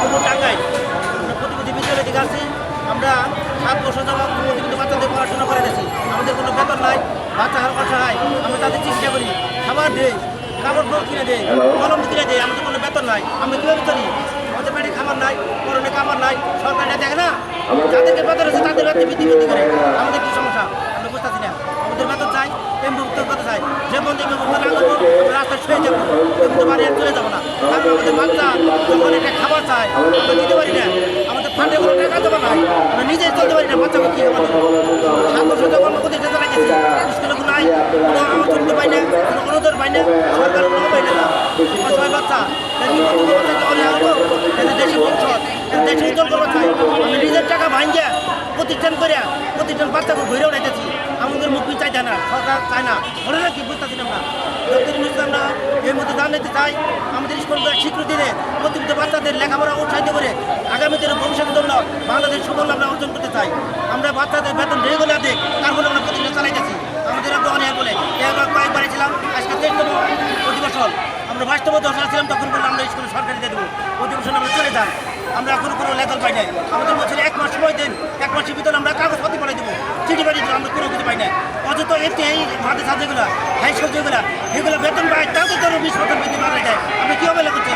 সবুজ টাঙ্গাই আমরা প্রতিপতি বিদ্যালয় থেকে আসছি আমরা সাত বছর যাবত প্রতিপতি বাচ্চাদের পড়াশোনা করে গেছি। আমাদের কোনো বেতন নাই। বাচ্চা হার অসহায় আমরা তাদের চেষ্টা করি। খাবার দেই কাপড় ফোড় কিনে দেয় কলম কিনে দেয় আমাদের কোনো বেতন নাই। আমরা কীভাবে চলি? আমাদের পেটে খাবার নাই, পরনে খাবার নাই, সরকার দেখে না? যাদেরকে বেতন আছে তাদের বেতন বৃদ্ধি বৃদ্ধি করে। আমাদের কি সমস্যা? আমরা বুঝতেছি না। আমাদের বেতন চাই এমনি উত্তর কথা চাই। যে বন্ধু আমরা রাস্তায় শুয়ে যাব বাড়ি চলে যাব। আমাদের বাচ্চা যখন একটা খাবার চায়, আমরা দিতে পারি না। আমাদের ফান্ডে কোনো টাকা জমা নাই, আমরা নিজেই চলতে পারি না বাচ্চাকে কি দেবো সাত বছর যখন আমরা প্রতিষ্ঠা চালাইতেছি স্কুলে কোনো নাই কোনো আলোচনা পাই না, কোনো অনুদান পাই না, সরকার কোনো পাই না। আমার ছয় বাচ্চা দেশে এদের দেশে উজ্জ্বল করবার চাই আমি নিজের টাকা ভাঙ্গিয়া প্রতিষ্ঠান করে প্রতিষ্ঠান বাচ্চাকে ঘুরে উঠাইতেছি আমাদের মুক্তি চাইতে না, সরকার চায় না। না কি বুঝতেছি আমরা। ইসলামরা এর মধ্যে দান নিতে চাই, আমাদের স্কুলগুলো স্বীকৃতি দিয়ে প্রতিষ্ঠিত বাচ্চাদের লেখাপড়া উৎসাহিত করে আগামী দিনে ভবিষ্যতের জন্য বাংলাদেশ সুফল আমরা অর্জন করতে চাই। আমরা বাচ্চাদের বেতন রেগুলার দিই তারপরে আমরা প্রতিষ্ঠান চালাইতেছি। আমাদের একটা অনেক বলে কয়েকবার ছিলাম, আজকে তেইশতম অধিবেশন। আমরা বাস্তব দশা ছিলাম, তখন বললাম আমরা স্কুলে সরকারি দিয়ে দেবো। অধিবেশন আমরা চলে যান। আমরা এখনও কোনো লেতল পাই নাই। আমাদের বছরে এক মাস সময় দিন, এক মাসের ভিতরে আমরা কাগজপত্র পাঠিয়ে দেবো চিঠি পাঠিয়ে দেবো আমরা কোনো কিছু পাই না এতে এই মাঠে সাথে যেগুলো হাই স্কুল যেগুলো এগুলো বেতন পাই তাদের ধরো বিশ বছর বৃদ্ধি বাড়াই যায় আমরা কী অবহেলা করছি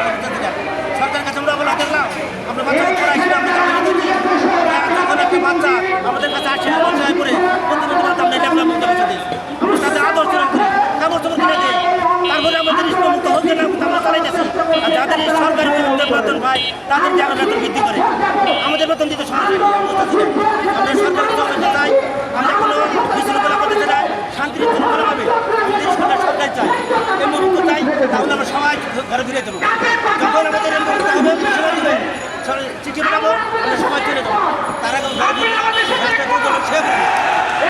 সরকারের কাছে? আমরা অবহেলা দেখলাম, আমরা আমরা চাকরি দিচ্ছি যখন বাচ্চা আমাদের কাছে আসে পঞ্চায়েত করে প্রতিবন্ধী বাচ্চা আমরা লেখাপড়া করতে পারছি দিই। আমরা তাদের আদর চরণ করি কাপড় চোপড় কিনে দিই। তারপরে আমাদের মুক্ত হচ্ছে না আমরা চালাই যাচ্ছি আর যাদের সরকারি বেতন পায়, তাদের যে আমরা বেতন বৃদ্ধি করে। আমাদের বেতন দিতে সমস্যা